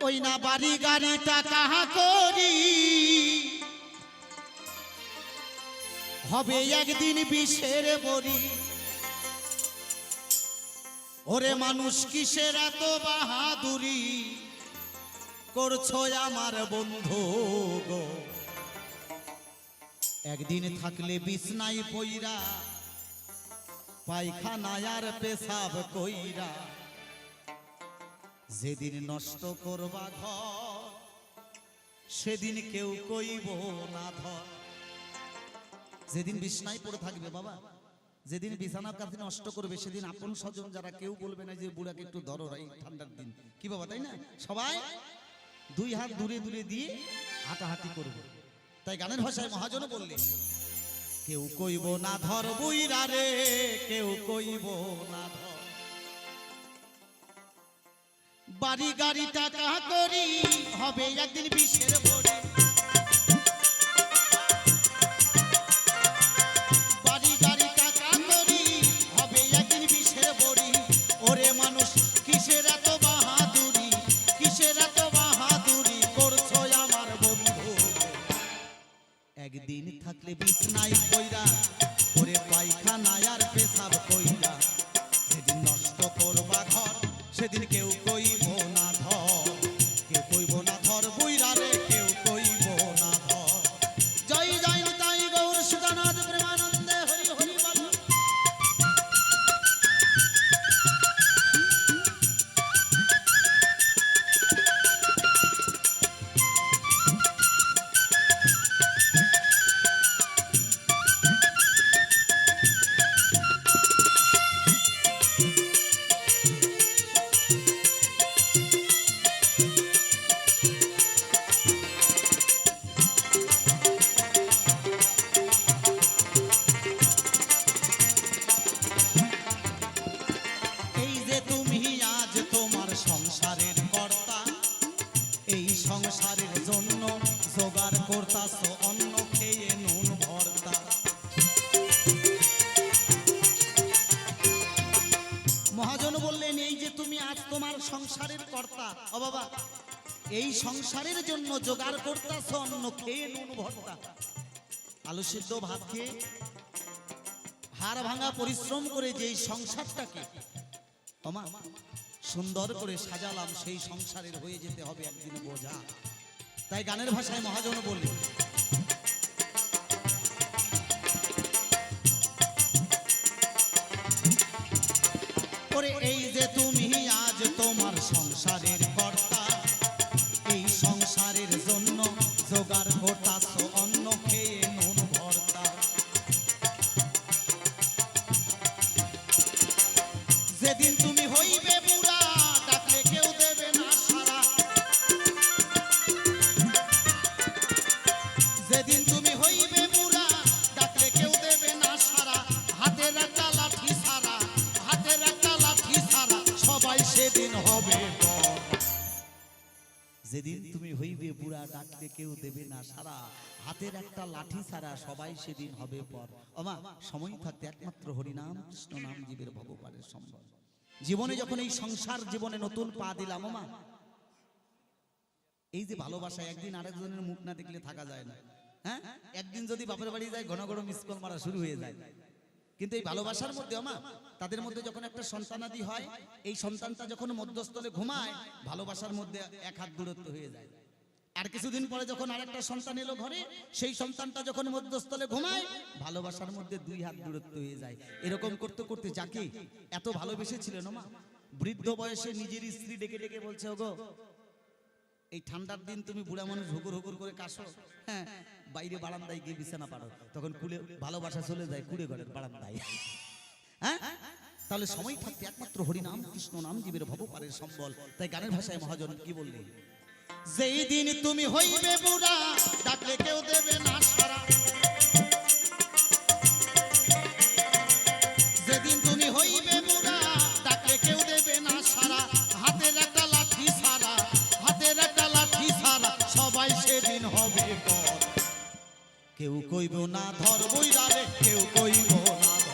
ওই না বাড়ি গাড়ি টাকা করি? হবে একদিন বিষের বড়ি। ওরে মানুষ কিসের এত বাহাদুরি? করছ আমার বন্ধু গো। একদিন থাকলে বিছনাই পইরা, পায়খানায় আর পেশাব কইরা। যেদিন নষ্ট করবা ঘর, সেদিন কেউ কইব না ধর। যেদিন বিছনায় পড়ে থাকবে বাবা, যেদিন বিছানার কাছে নষ্ট করবে, সেদিন আপন স্বজন যারা কেউ বলবে না যে, বুড়াকে একটু ধরো এই ঠান্ডার দিন। কি বাবা, তাই না? সবাই দুই হাত দূরে দূরে দিয়ে হাঁটাহাঁটি করবে। তাই গানের ভাষায় মহাজন বললেন, কেউ কইব না ধর বুইরা রে, কেউ কইব না ধর। বাড়ি গাড়ি টাকা করি, হবে একদিন বিষের বড়ি। একদিন ওরে মানুষ, কিসের কিসের থাকলে বিছনাই কইরা সংসারের কর্তা। ও বাবা, এই সংসারের জন্য জোগাড় করতাছ অন্ন, খেয়ে নুন, ভর্তা। আলু সিদ্ধ, ভাত খেয়ে হাড় ভাঙা পরিশ্রম করে যে সংসারটাকে তোমা সুন্দর করে সাজালাম, সেই সংসারের হয়ে যেতে হবে একদিন বোঝা। তাই গানের ভাষায় মহাজন বললেন এই যে তোমার সংসারের কর্তা। এই সংসারের জন্য জোগাড় করতাছ অন্ন যেদিন তুমি হইবে বুড়া ডাকলে কেউ দেবে না সারা। হাতের একটা লাঠি ছাড়া সবাই সেদিন হবে পর। অমা সময় থাকতে একমাত্র হরিনাম কৃষ্ণ নাম জীবের ভগবানের সম্ভব জীবনে যখন এই সংসার জীবনে নতুন পা দিলাম, ওমা, এই যে ভালোবাসা একদিন আরেকজনের মুখ না দেখলে থাকা যায় না। হ্যাঁ? একদিন যদি বাপের বাড়ি যায়, ঘন ঘন মিস কল মারা শুরু হয়ে যায়। কিন্তু এই ভালোবাসার মধ্যে আমা তাদের মধ্যে যখন একটা সন্তানাদি হয় এই সন্তানটা যখন মধ্যস্থলে ঘুমায় ভালোবাসার মধ্যে এক হাত দূরত্ব হয়ে যায়। আর কিছুদিন পরে যখন আরেকটা সন্তান এলো ঘরে সেই সন্তানটা যখন মধ্যস্থলে ঘুমায় ভালোবাসার মধ্যে দুই হাত দূরত্ব হয়ে যায়। এরকম করতে করতে যাকে এত ভালোবেসেছিলেন মা? বৃদ্ধ বয়সে নিজের স্ত্রী ডেকে ডেকে বলছে ওগো এই ঠান্ডার দিন তুমি বুড়া মানুষ হুকুর হুকুর করে কাশো। হ্যাঁ বাইরে বারান্দায় গিয়ে বিছানা পারো তখন কুলে ভালোবাসা চলে যায় কুড়ে ঘরের বারান্দায়। হ্যাঁ? তাহলে সময় থাকতে একমাত্র হরিনাম, কৃষ্ণ নাম জীবের ভবপারের সম্বল। তাই গানের ভাষায় মহাজন কি বললেন? যেই দিন তুমি হইবে বুড়া, ডাকলে কেউ দেবে না সারা কেউ কইব না ধর বইরা রে কেউ কইব না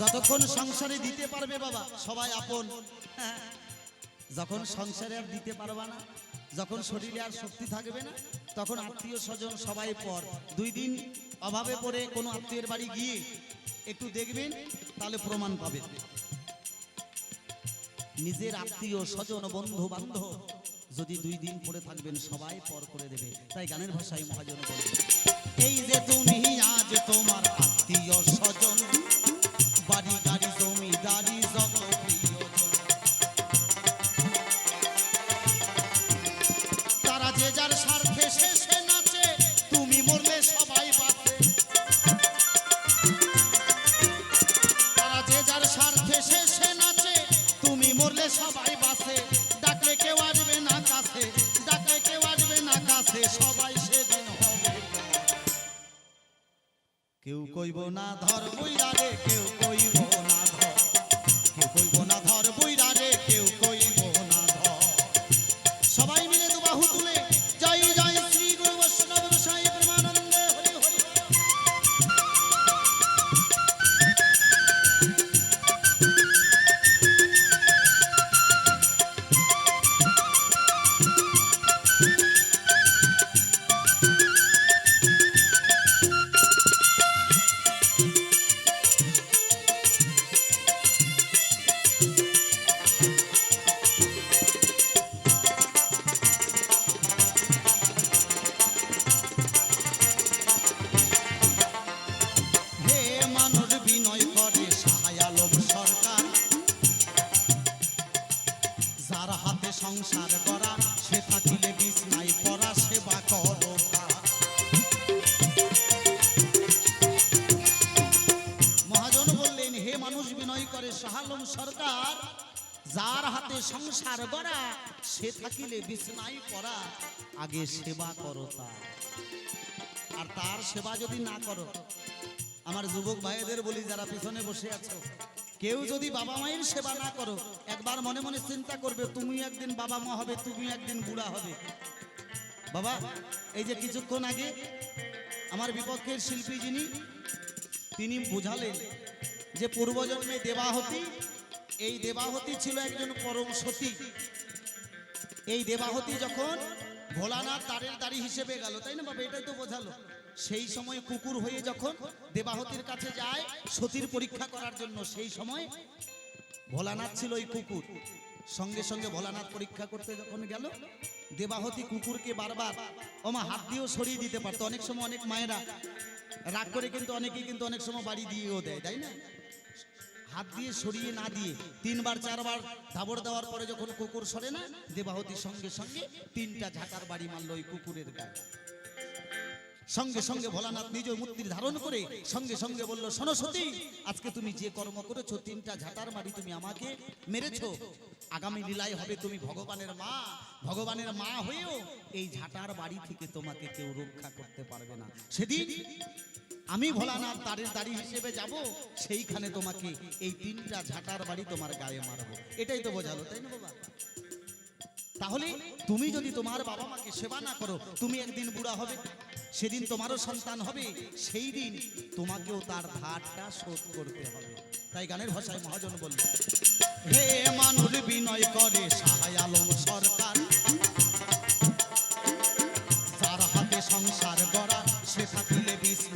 যতক্ষণ সংসারে দিতে পারবে বাবা, সবাই আপন। যখন সংসারে আর দিতে পারবা না, যখন শরীরে আর শক্তি থাকবে না, তখন আত্মীয় স্বজন সবাই পর। দুই দিন অভাবে পড়ে কোনো আত্মীয়ের বাড়ি গিয়ে একটু দেখবেন, তাহলে প্রমাণ পাবেন। নিজের আত্মীয় স্বজন বন্ধু বান্ধব যদি দুই দিন পরে থাকবেন, সবাই পর করে দেবে। তাই গানের ভাষায় মহাজন বলবে এই যে তুমি, আজ তোমার আত্মীয় স্বজন, বাড়ি গাড়ি, জমিদারি, যত সবাই সেদিন কেউ কইব না ধর বইরা রে কেউ কইব না ধর। কেউ কইব যার হাতে সংসার গড়া, সে থাকিলে বিছনায় পড়া, আগে সেবা করো তার। আর তার সেবা যদি না করো, আমার যুবক ভাইদের বলি, যারা পিছনে বসে আছো, কেউ যদি বাবা মায়ের সেবা না করো, একবার মনে মনে চিন্তা করবে, তুমি একদিন বাবা মা হবে, তুমি একদিন বুড়া হবে। বাবা, এই যে কিছুক্ষণ আগে আমার বিপক্ষের শিল্পী যিনি, তিনি বুঝালেন যে পূর্বজন্মে দেবাহতী এই দেবাহতী ছিল একজন পরম সতী। এই দেবাহতী যখন ভোলানাথ তারের দাড়ি হিসেবে গেল, তাই না বাবা? এটাই তো বোঝালো। সেই সময় কুকুর হয়ে যখন দেবাহতির কাছে যায় সতীর পরীক্ষা করার জন্য, সেই সময় ভোলানাথ ছিল ওই কুকুর। সঙ্গে সঙ্গে ভোলানাথ পরীক্ষা করতে যখন গেল, দেবাহতী কুকুরকে বারবার ওমা, হাত দিয়েও সরিয়ে দিতে পারতো। অনেক সময় অনেক মায়েরা রাগ করে কিন্তু, অনেকেই কিন্তু অনেক সময় বাড়ি দিয়েও দেয়, তাই না? হাত দিয়ে সরিয়ে না দিয়ে তিনবার, চারবার ধাবর দেওয়ার পরে যখন কুকুর সরে না দেবাহতির সঙ্গে সঙ্গে তিনটা ঝাঁটার বাড়ি মারলো ওই কুকুরের গায়ে। সঙ্গে সঙ্গে ভোলানাথ নিজ মূর্তির ধারণ করে সঙ্গে সঙ্গে বলল সতী, আজকে তুমি যে কর্ম করেছ, তিনটা ঝাঁটার বাড়ি তুমি আমাকে মেরেছো। আগামী লীলায় হবে তুমি ভগবানের মা। ভগবানের মা হয়েও এই ঝাঁটার বাড়ি থেকে তোমাকে কেউ রক্ষা করতে পারবে না। সেদিন আমি ভোলানাথ তারের দাড়ি হিসেবে যাব, সেইখানে তোমাকে এই তিনটা ঝাঁটার বাড়ি তোমার গায়ে মারবো। এটাই তো বোঝালো, তাই না বাবা? তাহলে তুমি যদি তোমার বাবা মাকে সেবা না করো, তুমি একদিন বুড়া হবে, সেদিন তোমারও সন্তান হবে, সেই দিন তোমাকেও তার ধারটা শোধ করতে হবে। তাই গানের ভাষায় মহাজন বলল হে মানুষ বিনয় করে সাহায় আলম সরকার সংসার গড়া